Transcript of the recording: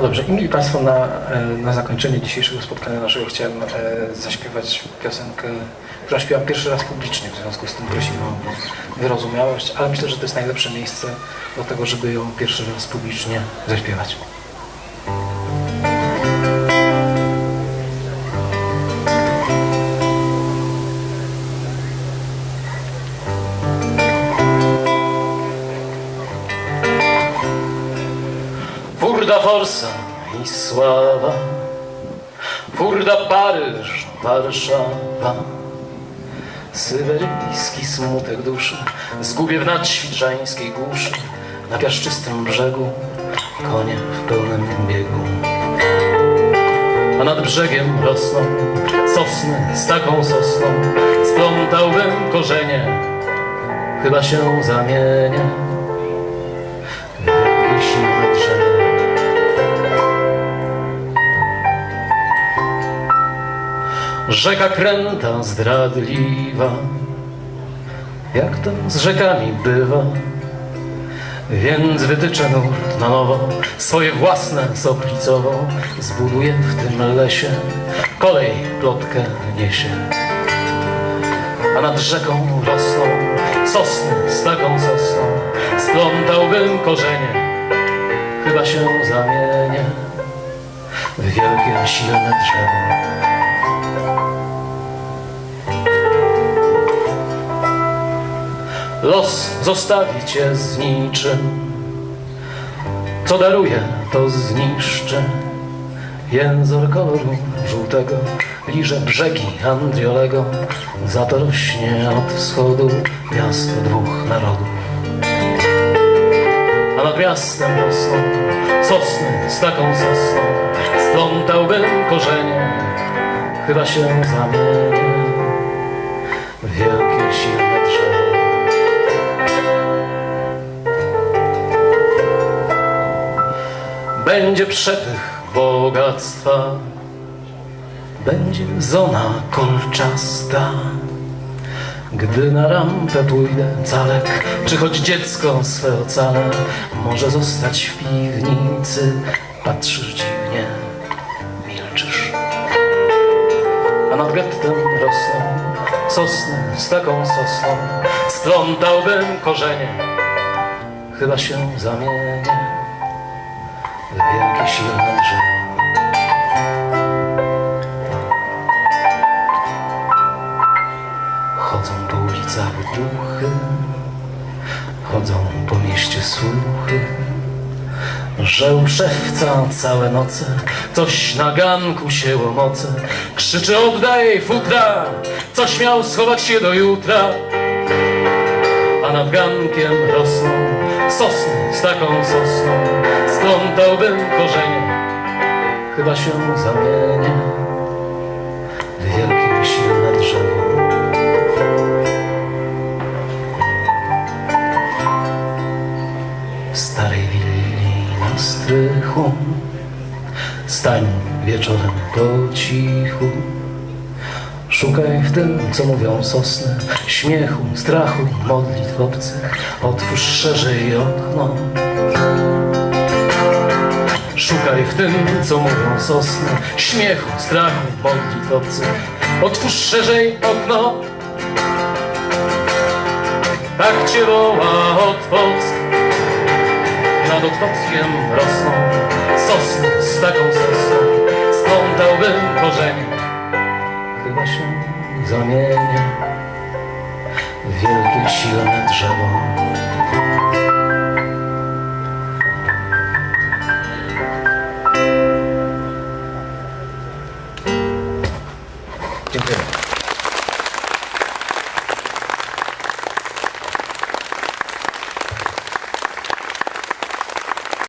dobrze, i mieli Państwo na, e, na zakończenie dzisiejszego spotkania naszego chciałem e, zaśpiewać piosenkę, którą śpiewam pierwszy raz publicznie, w związku z tym prosimy o wyrozumiałość, ale myślę, że to jest najlepsze miejsce do tego, żeby ją pierwszy raz publicznie zaśpiewać. Furda Forsa i sława, Furda Paryż, Warszawa. Syberyjski smutek duszy zgubię w nadświdżańskiej głuszy, na piaszczystym brzegu konie w pełnym biegu. A nad brzegiem rosną sosny z taką sosną, splątałbym korzenie, chyba się zamienię Rzeka kręta zdradliwa, jak to z rzekami bywa. Więc wytyczę nurt na nowo, swoje własne soplicowo. Zbuduję w tym lesie, kolej plotkę niesie. A nad rzeką rosną sosny z taką sosną. Splątałbym korzenie, chyba się zamienię w wielkie, silne drzewo. Los zostawi cię z niczym, co daruje, to zniszczy. Język koloru żółtego liże brzegi Andriolego, za to rośnie od wschodu miasto dwóch narodów. A nad miastem rosną sosny z taką sosną, splątałbym korzenie, chyba się zamienię w Będzie przepych bogactwa, będzie zona kolczasta. Gdy na rampę pójdę calek, czy choć dziecko swe ocalę, może zostać w piwnicy, patrzysz dziwnie, milczysz. A nad gettem rosną sosny z taką sosną, splątałbym korzenie, chyba się zamienię Chodzą po ulicach duchy, chodzą po mieście słuchy, że u szewca całe noce coś na ganku się łomoce. Krzyczy oddaj futra, coś miał schować się do jutra. A nad gankiem rosną sosny z taką sosną. Splątałbym korzenie, chyba się zamienię starej willi na strychu. Stań wieczorem po cichu. Szukaj w tym, co mówią sosny. Śmiechu, strachu, modlitw obcych. Otwórz szerzej okno. Szukaj w tym, co mówią sosny. Śmiechu, strachu, modlitw obcych. Otwórz szerzej okno. Tak cię woła Otwock nad otwockiem rosną sosny z taką sosną. Splątałbym korzenie, chyba się zamienię w wielkie, silne drzewo.